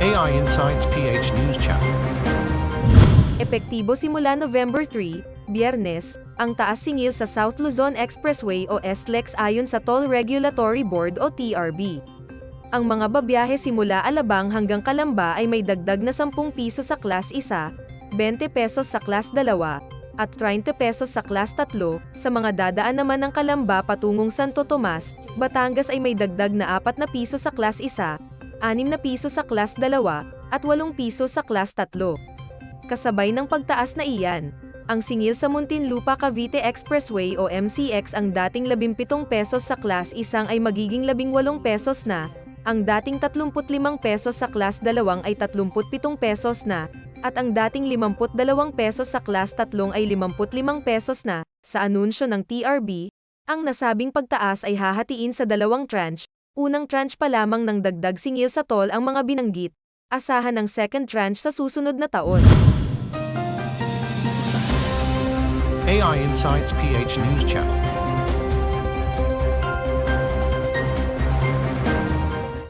AI Insights PH News Channel. Epektibo simula November 3, Biyernes, ang taas singil sa South Luzon Expressway o SLEX ayon sa Toll Regulatory Board o TRB. Ang mga babiyahe simula Alabang hanggang Kalamba ay may dagdag na 10 piso sa Class 1, 20 pesos sa Class 2, at 30 pesos sa Class 3. Sa mga dadaan naman ng Kalamba patungong Santo Tomas, Batangas ay may dagdag na 4 na piso sa Class 1, 6 na piso sa Class 2, at 8 piso sa Class 3 kasabay ng pagtaas na iyan. Ang singil sa Muntinlupa Cavite Expressway o MCX ang dating 17 pesos sa Class 1 ay magiging 18 pesos na, ang dating 35 pesos sa Class 2 ay 37 pesos na, at ang dating 52 pesos sa Class 3 ay 55 pesos na. Sa anunsyo ng TRB, ang nasabing pagtaas ay hahatiin sa dalawang tranche, unang tranche pa lamang ng dagdag singil sa toll ang mga binanggit, asahan ng second tranche sa susunod na taon. AI Insights PH News Channel.